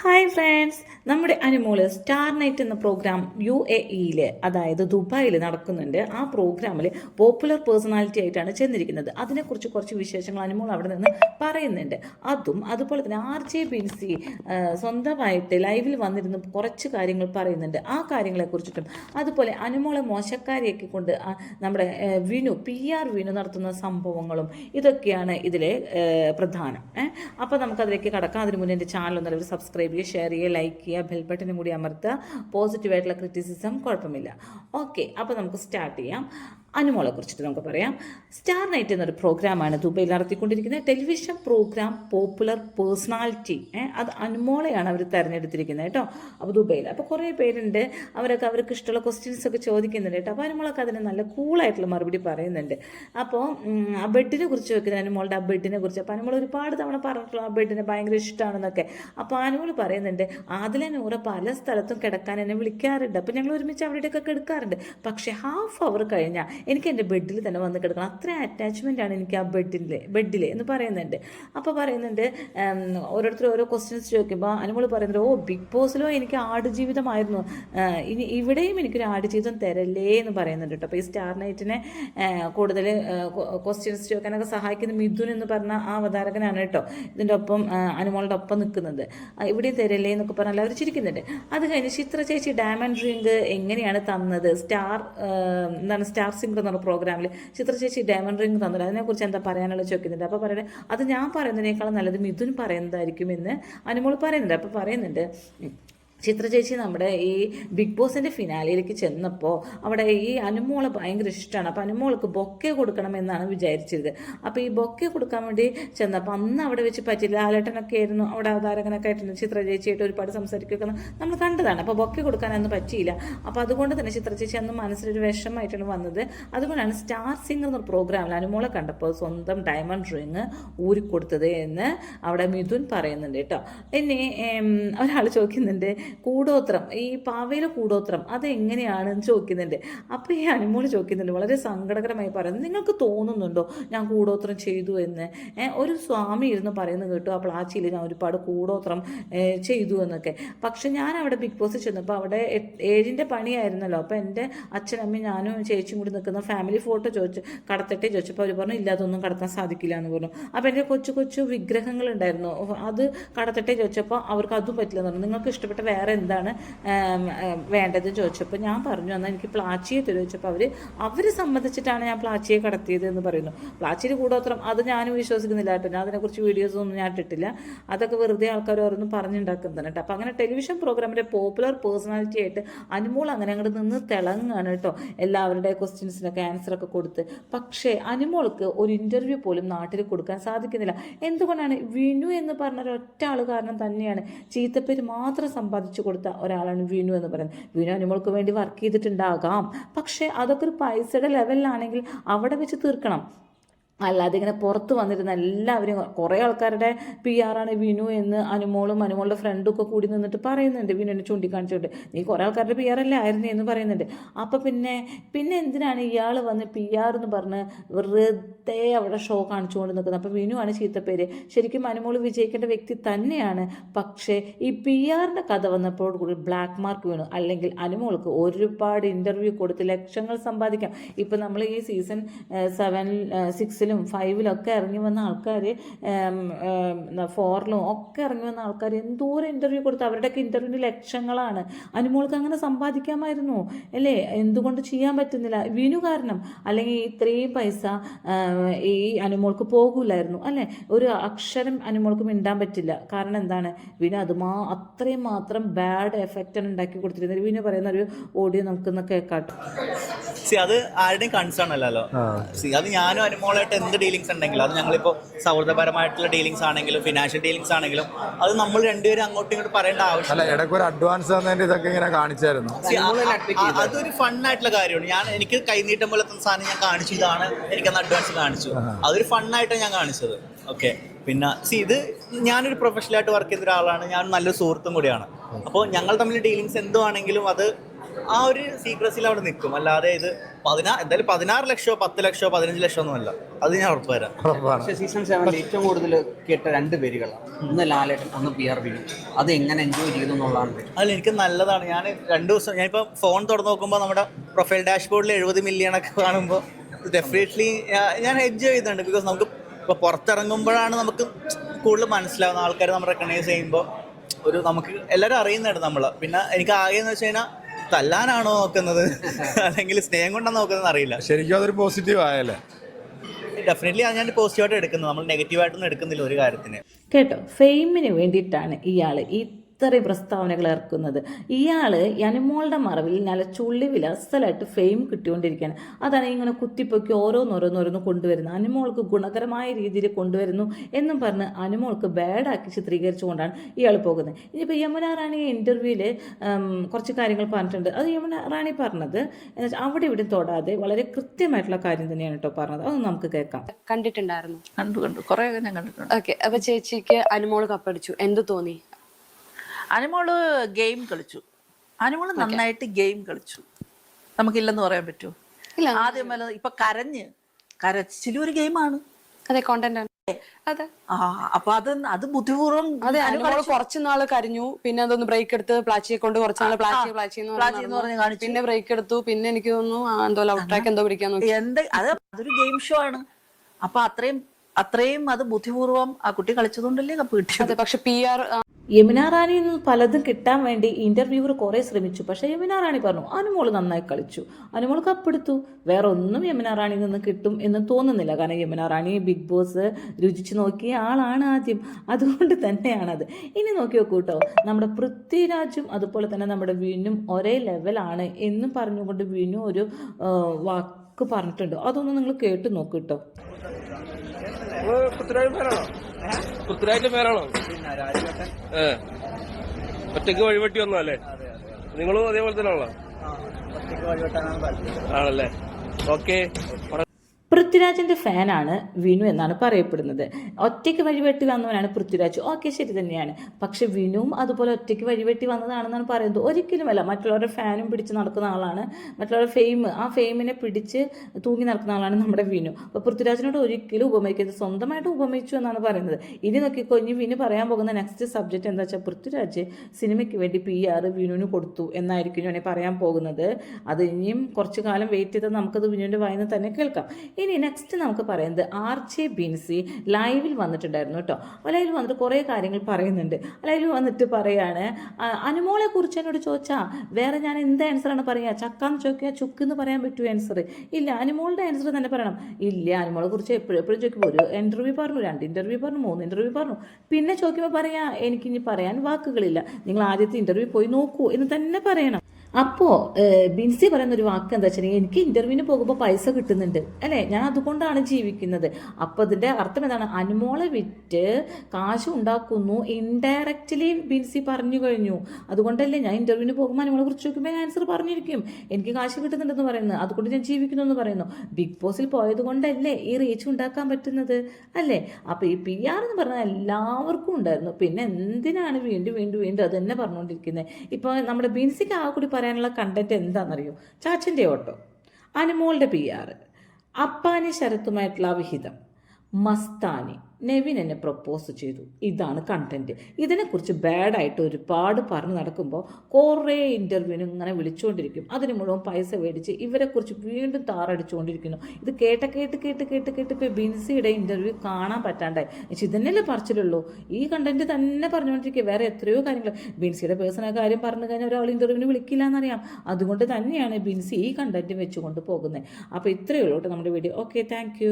Hi friends. നമ്മുടെ Anumol star night എന്ന program U A ഇയിൽ അതായത് ദുബായിൽ നടക്കുന്നുണ്ട്. ആ പ്രോഗ്രാമിൽ പോപ്പുലർ പേഴ്സണാലിറ്റി ആയിട്ടാണ് ചെന്നിരിക്കുന്നത്. അതിനെക്കുറിച്ച് കുറച്ച് വിശേഷങ്ങൾ അനുമോൾ അവിടെ നിന്ന് പറയുന്നുണ്ട്. അതും അതുപോലെ തന്നെ ആർ ജെ ബിൻസി സ്വന്തമായിട്ട് ലൈവിൽ വന്നിരുന്ന് കുറച്ച് കാര്യങ്ങൾ പറയുന്നുണ്ട്. ആ കാര്യങ്ങളെക്കുറിച്ചിട്ടും അതുപോലെ അനുമോളെ മോശക്കാരിയൊക്കെ കൊണ്ട് നമ്മുടെ വിനു പി ആർ വിനു നടത്തുന്ന സംഭവങ്ങളും ഇതൊക്കെയാണ് ഇതിലെ പ്രധാനം. അപ്പോൾ നമുക്കതിലേക്ക് കടക്കാം. അതിന് മുന്നേ എന്റെ ചാനൽ ഒന്നല്ല സബ്സ്ക്രൈബ് ചെയ്യുക ഷെയർ ചെയ്യുക ലൈക്ക് ചെയ്യുക ബെൽ ബട്ടനും കൂടി അമർത്തുക. പോസിറ്റീവായിട്ടുള്ള ക്രിറ്റിസിസം കുഴപ്പമില്ല. ഓക്കെ അപ്പോൾ നമുക്ക് സ്റ്റാർട്ട് ചെയ്യാം. അനുമോളെ കുറിച്ചിട്ട് നമുക്ക് പറയാം. സ്റ്റാർ നൈറ്റ് എന്നൊരു പ്രോഗ്രാമാണ് ദുബൈയിൽ നടത്തിക്കൊണ്ടിരിക്കുന്നത്. ടെലിവിഷൻ പ്രോഗ്രാം പോപ്പുലർ പേഴ്സണാലിറ്റി അത് അനുമോളെയാണ് അവർ തിരഞ്ഞെടുത്തിരിക്കുന്നത് കേട്ടോ അപ്പോൾ ദുബൈയിൽ. അപ്പോൾ കുറേ പേരുണ്ട് അവരൊക്കെ അവർക്ക് ഇഷ്ടമുള്ള ക്വസ്റ്റ്യൻസ് ഒക്കെ ചോദിക്കുന്നുണ്ട് കേട്ടോ അപ്പോൾ അനുമോളൊക്കെ അതിന് നല്ല കൂളായിട്ടുള്ള മറുപടി പറയുന്നുണ്ട്. അപ്പോൾ ആ ബെഡിനെ കുറിച്ച് വെക്കുന്നത് അനുമോളുടെ ആ ബെഡിനെ കുറിച്ച്. അപ്പോൾ അനുമോൾ ഒരുപാട് തവണ പറഞ്ഞിട്ടുള്ള ആ ബെഡിനെ ഭയങ്കര ഇഷ്ടമാണെന്നൊക്കെ അപ്പോൾ അനുമോൾ പറയുന്നുണ്ട് ആദില നൂറ പല സ്ഥലത്തും കിടക്കാൻ എന്നെ വിളിക്കാറുണ്ട്. അപ്പോൾ ഞങ്ങൾ ഒരുമിച്ച് അവിടെയൊക്കെ കിടക്കാറുണ്ട്. പക്ഷേ ഹാഫ് അവർ കഴിഞ്ഞാൽ എനിക്ക് എന്റെ ബെഡിൽ തന്നെ വന്ന് കിടക്കണം. അത്ര അറ്റാച്ച്മെന്റ് ആണ് എനിക്ക് ആ ബെഡിൽ ബെഡിൽ എന്ന് പറയുന്നുണ്ട്. അപ്പോൾ പറയുന്നുണ്ട് ഓരോരുത്തർ ഓരോ ക്വസ്റ്റ്യൻസ് ചോദിക്കുമ്പോൾ അനുമോൾ പറയുന്നത് ഓ ബിഗ് ബോസിലോ എനിക്ക് ആടുജീവിതമായിരുന്നു. ഇനി ഇവിടെയും എനിക്കൊരു ആടുജീവിതം തരല്ലേ? എന്ന് പറയുന്നുണ്ട് കേട്ടോ. അപ്പോൾ ഈ സ്റ്റാർ നൈറ്റിനെ കൂടുതൽ ക്വസ്റ്റ്യൻസ് ചോദിക്കാനൊക്കെ സഹായിക്കുന്ന മിഥുൻ എന്ന് പറഞ്ഞ ആ അവതാരകനാണ് കേട്ടോ. ഇതിന്റെ ഒപ്പം അനുമോളുടെ ഒപ്പം നിൽക്കുന്നത്. ഇവിടെയും തരല്ലേ എന്നൊക്കെ പറഞ്ഞാൽ എല്ലാവരും ചിരിക്കുന്നുണ്ട്. അത് കഴിഞ്ഞ് ചിത്ര ചേച്ചി ഡയമണ്ട് റിംഗ് എങ്ങനെയാണ് തന്നത്? സ്റ്റാർ എന്താണ് സ്റ്റാർ സിംഗർ പറഞ്ഞ പ്രോഗ്രാമിൽ ചിത്ര ചേച്ചി ഡയമണ്ട് റിംഗ് തന്നില്ല അതിനെക്കുറിച്ച് എന്താ പറയാനുള്ള ചോദിക്കുന്നുണ്ട്. അപ്പോൾ പറയുന്നത് അത് ഞാൻ പറയുന്നതിനേക്കാളും നല്ലത് മിഥുൻ പറയുന്നതായിരിക്കും എന്ന് അനുമോൾ പറയുന്നുണ്ട്. അപ്പോൾ പറയുന്നുണ്ട് ചിത്ര ചേച്ചി നമ്മുടെ ഈ ബിഗ് ബോസിന്റെ ഫിനാലിയിലേക്ക് ചെന്നപ്പോൾ അവിടെ ഈ അനുമോളെ ഭയങ്കര ഇഷ്ടമാണ് അപ്പോൾ അനുമോൾക്ക് ബൊക്കെ കൊടുക്കണമെന്നാണ് വിചാരിച്ചത് അപ്പോൾ ഈ ബൊക്കെ കൊടുക്കാൻ വേണ്ടി ചെന്നപ്പോൾ അന്ന് അവിടെ വെച്ച് പറ്റില്ല ലാലേട്ടനൊക്കെ ആയിരുന്നു. അവിടെ അവതാരകനൊക്കെ ആയിട്ടുണ്ട്. ചിത്ര ചേച്ചിയായിട്ട് ഒരുപാട് സംസാരിക്കുകയൊക്കെ നമ്മൾ കണ്ടതാണ്. അപ്പോൾ ബൊക്കെ കൊടുക്കാനൊന്നും പറ്റിയില്ല. അപ്പോൾ അതുകൊണ്ട് തന്നെ ചിത്ര ചേച്ചി അന്ന് മനസ്സിലൊരു വിഷമമായിട്ടാണ് വന്നത്. അതുകൊണ്ടാണ് സ്റ്റാർ സിംഗർ എന്ന പ്രോഗ്രാമിൽ അനുമോളെ കണ്ടപ്പോൾ സ്വന്തം ഡയമണ്ട് റിങ് ഊരിക്കൊടുത്തത് എന്ന് അവിടെ മിഥുൻ പറയുന്നുണ്ട് കേട്ടോ. ഇനി ഒരാൾ ചോദിക്കുന്നുണ്ട് കൂടോത്രം ഈ പാവയിലെ കൂടോത്രം അതെങ്ങനെയാണെന്ന് ചോദിക്കുന്നുണ്ട്. അപ്പോൾ ഈ അനുമോൾ ചോദിക്കുന്നുണ്ട് വളരെ സങ്കടകരമായി പറയുന്നത് നിങ്ങൾക്ക് തോന്നുന്നുണ്ടോ ഞാൻ കൂടോത്രം ചെയ്തു എന്ന്? ഒരു സ്വാമി ഇരുന്ന് പറയുന്നത് കേട്ടു ആ പ്ലാച്ചിയിൽ ഞാൻ ഒരുപാട് കൂടോത്രം ചെയ്തു എന്നൊക്കെ. പക്ഷെ ഞാൻ അവിടെ ബിഗ് ബോസിൽ ചെന്നപ്പോൾ അവിടെ ഏഴിന്റെ പണിയായിരുന്നല്ലോ അപ്പോൾ എന്റെ അച്ഛനമ്മയും ഞാനും ചേച്ചിയും കൂടി നിൽക്കുന്ന ഫാമിലി ഫോട്ടോ ചോദിച്ചു കടത്തട്ടെ ചോദിച്ചപ്പോൾ അവർ പറഞ്ഞു ഇല്ല അതൊന്നും കടത്താൻ സാധിക്കില്ല എന്ന് പറഞ്ഞു. അപ്പോൾ എന്റെ കൊച്ചു കൊച്ചു വിഗ്രഹങ്ങളുണ്ടായിരുന്നു അത് കടത്തട്ടെ ചോദിച്ചപ്പോൾ അവർക്ക് അതും പറ്റില്ല എന്ന് പറഞ്ഞു. നിങ്ങൾക്ക് ഇഷ്ടപ്പെട്ട വേറെ എന്താണ് ആം, ആം, വേണ്ടത് ചോദിച്ചപ്പോൾ ഞാൻ പറഞ്ഞു എന്നാൽ എനിക്ക് പ്ലാച്ചിയെ തരുമോ? ചോദിച്ചപ്പോൾ അവർ അവർ സമ്മതിച്ചിട്ടാണ് ഞാൻ പ്ലാച്ചിയെ കടത്തിയത് എന്ന് പറയുന്നു. പ്ലാച്ചിയിൽ കൂടോത്രം അത് ഞാനും വിശ്വസിക്കുന്നില്ല കേട്ടോ. ഞാൻ അതിനെക്കുറിച്ച് വീഡിയോസ് ഒന്നും ഞാൻ ഇട്ടിട്ടില്ല. അതൊക്കെ വെറുതെ ആൾക്കാർ ഓരോന്നും പറഞ്ഞുണ്ടാക്കുന്നതാണ് കേട്ടോ. അപ്പോൾ അങ്ങനെ ടെലിവിഷൻ പ്രോഗ്രാമിന്റെ പോപ്പുലർ പേഴ്സണാലിറ്റി ആയിട്ട് അനുമോൾ അങ്ങനെ അങ്ങോട്ട് നിന്ന് തിളങ്ങാണ് കേട്ടോ. എല്ലാവരുടെ ക്വസ്റ്റ്യൻസിനൊക്കെ ആൻസറൊക്കെ കൊടുത്ത്. പക്ഷേ അനുമോൾക്ക് ഒരു ഇന്റർവ്യൂ പോലും നാട്ടിൽ കൊടുക്കാൻ സാധിക്കുന്നില്ല. എന്തുകൊണ്ടാണ്? വിനു എന്ന് പറഞ്ഞ ഒറ്റ ആൾ കാരണം തന്നെയാണ്. ചീത്തപ്പേര് മാത്രം സമ്പാദിച്ചു കൊടുത്ത ഒരാളാണ് വിനു എന്ന് പറയുന്നത്. വിനു അനുമോൾക്ക് വേണ്ടി വർക്ക് ചെയ്തിട്ടുണ്ടാകാം. പക്ഷേ അതൊക്കെ ഒരു പൈസയുടെ ലെവലിലാണെങ്കിൽ അവിടെ വെച്ച് തീർക്കണം. അല്ലാതെ ഇങ്ങനെ പുറത്ത് വന്നിരുന്ന എല്ലാവരും കുറേ ആൾക്കാരുടെ പി ആറാണ് വിനു എന്ന് അനുമോളും അനുമോളുടെ ഫ്രണ്ടും ഒക്കെ കൂടി നിന്നിട്ട് പറയുന്നുണ്ട്. വിനുവിനെ ചൂണ്ടിക്കാണിച്ചുകൊണ്ട് നീ കുറേ ആൾക്കാരുടെ പി ആർ അല്ലേ ആയിരുന്നു? എന്ന് പറയുന്നുണ്ട്. അപ്പോൾ പിന്നെ പിന്നെ എന്തിനാണ് ഇയാൾ വന്ന് പി ആർ എന്ന് പറഞ്ഞ് വെറുതെ അവിടെ ഷോ കാണിച്ചുകൊണ്ട് നിൽക്കുന്നത് അപ്പോൾ വിനുവാണ് ചീത്തപ്പേര്. ശരിക്കും അനുമോൾ വിജയിക്കേണ്ട വ്യക്തി തന്നെയാണ്. പക്ഷേ ഈ പി ആറിന്റെ കഥ വന്നപ്പോൾ കൂടി ബ്ലാക്ക് മാർക്ക് വീണു. അല്ലെങ്കിൽ അനുമോൾക്ക് ഒരുപാട് ഇന്റർവ്യൂ കൊടുത്ത് ലക്ഷങ്ങൾ സമ്പാദിക്കാം. ഇപ്പം നമ്മൾ ഈ സീസൺ സെവൻ സിക്സിലും ഫൈവിലും ഒക്കെ ഇറങ്ങി വന്ന ആൾക്കാർ ഫോറിലും ഒക്കെ ഇറങ്ങി വന്ന ആൾക്കാർ എന്തോരം ഇന്റർവ്യൂ കൊടുത്ത് അവരുടെയൊക്കെ ഇന്റർവ്യൂവിന് ലക്ഷങ്ങളാണ്. അനുമോൾക്ക് അങ്ങനെ സമ്പാദിക്കാമായിരുന്നു. അല്ലേ? എന്തുകൊണ്ട് ചെയ്യാൻ പറ്റുന്നില്ല? വിനു കാരണം. അല്ലെങ്കിൽ ഇത്രയും പൈസ ഈ അനുമോൾക്ക് പോകില്ലായിരുന്നു അല്ലേ? ഒരു അക്ഷരം അനുമോൾക്ക് മിണ്ടാൻ പറ്റില്ല. കാരണം എന്താണ്? വിനു അതുമാ അത്രയും മാത്രം ബാഡ് എഫക്റ്റ് ഉണ്ടാക്കി കൊടുത്തിരുന്നത്. വിനു പറയുന്ന ഒരു ഓഡിയോ നമുക്കൊന്ന് കേൾക്കാം സി അത് ആരുടെയും കൺസേൺ അല്ലല്ലോ. സി അത് ഞാനും അനുമോളായിട്ട് എന്ത് ഡീലിങ്സ് ഉണ്ടെങ്കിലും അത് ഞങ്ങളിപ്പോൾ സൗഹൃദപരമായിട്ടുള്ള ഡീലിങ്സ് ആണെങ്കിലും ഫിനാൻഷ്യൽ ഡീലിങ്സ് ആണെങ്കിലും അത് നമ്മൾ രണ്ടുപേരും അങ്ങോട്ടും ഇങ്ങോട്ട് പറയേണ്ട ആവശ്യം അല്ല ഇടയ്ക്ക് ഒരു അഡ്വാൻസ് തന്നതിന്റെ ഇതൊക്കെ ഇങ്ങനെ കാണിച്ചായിരുന്നു. അതൊരു ഫൺ ആയിട്ടുള്ള അതൊരു ഫണ്ണായിട്ടുള്ള കാര്യമാണ്. ഞാൻ എനിക്ക് കൈനീട്ടം പോലത്തെ സാധനം ഞാൻ കാണിച്ചു ഇതാണ് എനിക്കന്ന് അഡ്വാൻസ് കാണിച്ചു. അതൊരു ഫണ്ണായിട്ടാണ് ഞാൻ കാണിച്ചത്. ഓക്കെ പിന്നെ സി ഇത് ഞാനൊരു പ്രൊഫഷണലായിട്ട് വർക്ക് ചെയ്ത ഒരാളാണ്. ഞാൻ നല്ലൊരു സുഹൃത്തും കൂടിയാണ്. അപ്പോൾ ഞങ്ങൾ തമ്മിൽ ഡീലിങ്സ് എന്തുവാണെങ്കിലും അത് ആ ഒരു സീക്രസിൽ അവിടെ നിൽക്കും. അല്ലാതെ ഇത് പതിനാ എന്തായാലും പതിനാറ് ലക്ഷോ പത്ത് ലക്ഷോ പതിനഞ്ച് ലക്ഷമോ ഒന്നും അല്ല അത് ഞാൻ ഉറപ്പ് തരാം. പക്ഷേ സീസൺ സെവനിൽ ഏറ്റവും കൂടുതൽ കേട്ട രണ്ട് പേരുകളാണ്. ഒന്ന് ലാലേട്ടൻ ഒന്ന് പി ആർ വിനു. അത് എങ്ങനെ എൻജോയ് ചെയ്തു എന്നുള്ളതാണ് അല്ല എനിക്ക് നല്ലതാണ്. ഞാൻ രണ്ട് ദിവസം ഞാനിപ്പോൾ ഫോൺ തുറന്നു നോക്കുമ്പോൾ നമ്മുടെ പ്രൊഫൈൽ ഡാഷ്ബോർഡിൽ എഴുപത് മില്യൺ ഒക്കെ കാണുമ്പോൾ ഡെഫിനറ്റ്ലി ഞാൻ എൻജോയ് ചെയ്യുന്നുണ്ട് ബിക്കോസ് നമുക്ക് ഇപ്പോൾ പുറത്തിറങ്ങുമ്പോഴാണ് നമുക്ക് കൂടുതൽ മനസ്സിലാവുന്ന ആൾക്കാർ നമ്മൾ റെക്കഗ്നൈസ് ചെയ്യുമ്പോൾ ഒരു നമുക്ക് എല്ലാവരും അറിയുന്നുണ്ട് നമ്മൾ പിന്നെ എനിക്ക് ആകെ എന്ന് വെച്ച് കഴിഞ്ഞാൽ തല്ലാനാണോ നോക്കുന്നത്? അല്ലെങ്കിൽ സ്നേഹം കൊണ്ടാണ് നോക്കുന്നത് അറിയില്ല. ശരിക്കും അതൊരു പോസിറ്റീവ് ആയല്ലേ? ഡെഫിനറ്റ്ലി അത് ഞാൻ പോസിറ്റീവായിട്ട് എടുക്കുന്നത്. നമ്മൾ നെഗറ്റീവായിട്ടൊന്നും എടുക്കുന്നില്ല ഒരു കാര്യത്തിന്. കേട്ടോ ഫെയിമിന് വേണ്ടിയിട്ടാണ് ഇയാൾ ഇത്രയും പ്രസ്താവനകൾ ഇറക്കുന്നത്. ഇയാൾ അനുമോളുടെ മറവിൽ നല്ല ചുള്ളി വിലസലായിട്ട് ഫെയിം കിട്ടിക്കൊണ്ടിരിക്കുകയാണ്. അതാണ് ഇങ്ങനെ കുത്തിപ്പൊക്കി ഓരോന്നോരോന്നോരോന്ന് കൊണ്ടുവരുന്നത്. അനുമോൾക്ക് ഗുണകരമായ രീതിയിൽ കൊണ്ടുവരുന്നു എന്നും പറഞ്ഞ് അനുമോൾക്ക് ബാഡാക്കി ചിത്രീകരിച്ചുകൊണ്ടാണ് ഇയാൾ പോകുന്നത്. ഇനിയിപ്പോൾ യമുന റാണി ഇന്റർവ്യൂവിൽ കുറച്ച് കാര്യങ്ങൾ പറഞ്ഞിട്ടുണ്ട്. അത് യമുന റാണി പറഞ്ഞത് എന്നുവെച്ചാൽ അവിടെ ഇവിടെ തൊടാതെ വളരെ കൃത്യമായിട്ടുള്ള കാര്യം തന്നെയാണ് കേട്ടോ പറഞ്ഞത്. അത് നമുക്ക് കേൾക്കാം. കണ്ടിട്ടുണ്ടായിരുന്നു. കണ്ടു കണ്ടു. കുറേ ഞാൻ കണ്ടിട്ടുണ്ട്. ഓക്കെ. അപ്പോൾ ചേച്ചിക്ക് അനുമോൾ കപ്പടിച്ചു. എന്ത് തോന്നി? അനുമോൾ ഗെയിം കളിച്ചു. അനുമോൾ നന്നായിട്ട് ഗെയിം കളിച്ചു. നമുക്കില്ലെന്ന് പറയാൻ പറ്റുമോ? ഇല്ല. ആദ്യം വല്ല ഇപ്പൊ കരഞ്ഞ്. കരച്ചിലും ഒരു ഗെയിമാണ്. അതെ കോണ്ടന്റ് ആണ്. അതെ. ആ അപ്പൊ അത് അത് ബുദ്ധിപൂർവം അതെ അനു അനുമോൾ കുറച്ചു നാൾ കരഞ്ഞു. പിന്നെ അതൊന്ന് ബ്രേക്ക് എടുത്ത് പ്ലാച്ചിയെ കൊണ്ട് കുറച്ച് നാൾ പ്ലാച്ചി പ്ലാച്ചി എന്ന് പറഞ്ഞു പിന്നെ ബ്രേക്ക് എടുത്തു. പിന്നെ എനിക്ക് തോന്നുന്നു എന്തോ ലവ് ട്രാക്ക് എന്തോ പിടിക്കാൻ നോക്കി. എന്ത്? അത് അതൊരു ഗെയിം ഷോ ആണ്. അപ്പൊ അത്രയും അത്രയും അത് ബുദ്ധിപൂർവം ആ കുട്ടി കളിച്ചതുകൊണ്ടല്ലേ കപ്പ് കിട്ടിയത്? പക്ഷെ പി ആർ യമുന റാണിയിൽ നിന്ന് പലതും കിട്ടാൻ വേണ്ടി ഇന്റർവ്യൂവർ കുറേ ശ്രമിച്ചു. പക്ഷേ യമുന റാണി പറഞ്ഞു അനുമോൾ നന്നായി കളിച്ചു. അനുമോൾ കപ്പെടുത്തു വേറെ ഒന്നും യമുന റാണിയിൽ നിന്ന് കിട്ടും എന്ന് തോന്നുന്നില്ല. കാരണം യമുന റാണി ബിഗ് ബോസ് രുചിച്ച് നോക്കിയ ആളാണ് ആദ്യം. അതുകൊണ്ട് തന്നെയാണത്. ഇനി നോക്കി നോക്കൂ കേട്ടോ നമ്മുടെ പൃഥ്വിരാജും അതുപോലെ തന്നെ നമ്മുടെ വിനും ഒരേ ലെവലാണ് എന്നും പറഞ്ഞുകൊണ്ട് വിനു ഒരു വാക്ക് പറഞ്ഞിട്ടുണ്ട്. അതൊന്ന് നിങ്ങൾ കേട്ട് നോക്കൂ കേട്ടോ പൃഥ്വിരാജ് പേരാണോ പൃഥ്വിരാജിന്റെ പേരാണോ ഏ. ഒറ്റയ്ക്ക് വഴിവെട്ടി വന്നല്ലേ നിങ്ങളും അതേപോലെ തന്നെ ആണല്ലോ ആണല്ലേ? ഓക്കെ. പൃഥ്വിരാജിന്റെ ഫാനാണ് വിനു എന്നാണ് പറയപ്പെടുന്നത്. ഒറ്റയ്ക്ക് വഴിവെട്ടി വന്നവനാണ് പൃഥ്വിരാജ്. ഓക്കെ ശരി തന്നെയാണ്. പക്ഷെ വിനുവും അതുപോലെ ഒറ്റയ്ക്ക് വഴിവെട്ടി വന്നതാണെന്നാണ് പറയുന്നത്. ഒരിക്കലുമല്ല മറ്റുള്ളവരുടെ ഫാനും പിടിച്ച് നടക്കുന്ന ആളാണ്. മറ്റുള്ളവരുടെ ഫെയിം ആ ഫെയിമിനെ പിടിച്ച് തൂങ്ങി നടക്കുന്ന ആളാണ് നമ്മുടെ വിനു. അപ്പോൾ പൃഥ്വിരാജിനോട് ഒരിക്കലും ഉപമിക്കരുത്. സ്വന്തമായിട്ട് ഉപമിച്ചു എന്നാണ് പറയുന്നത്. ഇനി നോക്കിക്കോ ഇനി വിനു പറയാൻ പോകുന്ന നെക്സ്റ്റ് സബ്ജക്റ്റ് എന്താ വെച്ചാൽ പൃഥ്വിരാജ് സിനിമയ്ക്ക് വേണ്ടി പി ആർ വിനുവിന് കൊടുത്തു എന്നായിരിക്കും ഞാൻ പറയാൻ പോകുന്നത്. അത് ഇനിയും കുറച്ച് കാലം വെയിറ്റ് ചെയ്താൽ നമുക്കത് വിനുവിന്റെ വായന തന്നെ കേൾക്കാം. ഇനി നെക്സ്റ്റ് നമുക്ക് പറയുന്നത് ആർ ജെ ബിൻസി ലൈവിൽ വന്നിട്ടുണ്ടായിരുന്നു കേട്ടോ ലൈവിൽ വന്നിട്ട് കുറേ കാര്യങ്ങൾ പറയുന്നുണ്ട്. ലൈവിൽ വന്നിട്ട് പറയാണ് "ആ, അനുമോളെ കുറിച്ച് എന്നോട് ചോദിച്ചാൽ വേറെ ഞാൻ എന്ത് ആൻസറാണ് പറയുക ചക്കാന്ന് ചോദിക്കുക ചുക്ക് എന്ന് പറയാൻ പറ്റുമോ ആൻസർ ഇല്ല അനുമോളുടെ ആൻസർ തന്നെ പറയണം. ഇല്ല അനുമോളെ കുറിച്ച് എപ്പോഴും എപ്പോഴും ചോദിക്കുമ്പോൾ ഒരു ഇന്റർവ്യൂ പറഞ്ഞു രണ്ട് ഇന്റർവ്യൂ പറഞ്ഞു മൂന്ന് ഇന്റർവ്യൂ പറഞ്ഞു. പിന്നെ ചോദിക്കുമ്പോൾ പറയാം എനിക്കിനി പറയാൻ വാക്കുകളില്ല. നിങ്ങൾ ആദ്യത്തെ ഇന്റർവ്യൂ പോയി നോക്കൂ എന്ന് തന്നെ പറയണം. അപ്പോൾ ബിൻസി പറയുന്ന ഒരു വാക്ക് എന്താ വെച്ചിട്ടുണ്ടെങ്കിൽ എനിക്ക് ഇന്റർവ്യൂവിന് പോകുമ്പോൾ പൈസ കിട്ടുന്നുണ്ട്. അല്ലേ? ഞാൻ അതുകൊണ്ടാണ് ജീവിക്കുന്നത്. അപ്പോൾ ഇതിന്റെ അർത്ഥം എന്താണ്? അനുമോളെ വിറ്റ് കാശ് ഉണ്ടാക്കുന്നു. ഇൻഡയറക്റ്റ്ലി ബിൻസി പറഞ്ഞു കഴിഞ്ഞു. അതുകൊണ്ടല്ലേ ഞാൻ ഇന്റർവ്യൂവിന് പോകുമ്പോൾ അനുമോളെ കുറിച്ച് നോക്കുമ്പോൾ ആൻസർ പറഞ്ഞിരിക്കും. എനിക്ക് കാശ് കിട്ടുന്നുണ്ടെന്ന് പറയുന്നത് അതുകൊണ്ട് ഞാൻ ജീവിക്കുന്നു എന്ന് പറയുന്നു ബിഗ് ബോസിൽ പോയത് കൊണ്ടല്ലേ ഈ റീച്ച് ഉണ്ടാക്കാൻ പറ്റുന്നത്? അല്ലേ? അപ്പോൾ ഈ പി ആർ എന്ന് പറഞ്ഞാൽ എല്ലാവർക്കും ഉണ്ടായിരുന്നു. പിന്നെ എന്തിനാണ് വീണ്ടും വീണ്ടും വീണ്ടും അത് തന്നെ പറഞ്ഞുകൊണ്ടിരിക്കുന്നത്? ഇപ്പോൾ നമ്മുടെ ബിൻസിക്ക് ആ കൂടി പറയാനുള്ള കണ്ടന്റ് എന്താണെന്നറിയോ? ചാച്ചന്റെ ഓട്ടോ. അനുമോളുടെ പി ആർ അപ്പാനി ശരത്തുമായിട്ടുള്ള വിഹിതം. മസ്താനി. നെവിൻ എന്നെ പ്രപ്പോസ് ചെയ്തു. ഇതാണ് കണ്ടന്റ് ഇതിനെക്കുറിച്ച് ബാഡായിട്ട് ഒരുപാട് പറഞ്ഞു നടക്കുമ്പോൾ കുറേ ഇന്റർവ്യൂവിന് ഇങ്ങനെ വിളിച്ചുകൊണ്ടിരിക്കും അതിന് മുഴുവൻ പൈസ മേടിച്ച് ഇവരെക്കുറിച്ച് വീണ്ടും താറടിച്ചുകൊണ്ടിരിക്കുന്നു ഇത് കേട്ട കേട്ട് കേട്ട് കേട്ട് കേട്ട് ഇപ്പോൾ ബിൻസിയുടെ ഇന്റർവ്യൂ കാണാൻ പറ്റാണ്ടായി. പക്ഷെ ഇതന്നെയല്ലേ പറിച്ചിട്ടുള്ളൂ ഈ കണ്ടന്റ് തന്നെ പറഞ്ഞുകൊണ്ടിരിക്കുക വേറെ എത്രയോ കാര്യങ്ങൾ. ബിൻസിയുടെ പേഴ്സണൽ കാര്യം പറഞ്ഞു കഴിഞ്ഞാൽ ഒരാൾ ഇന്റർവ്യൂവിന് വിളിക്കില്ല എന്നറിയാം അതുകൊണ്ട് തന്നെയാണ് ബിൻസി ഈ കണ്ടന്റ് വെച്ചുകൊണ്ട് പോകുന്നത് അപ്പോൾ ഇത്രയേ ഉള്ളൂ കേട്ടോ നമ്മുടെ വീഡിയോ ഓക്കെ താങ്ക്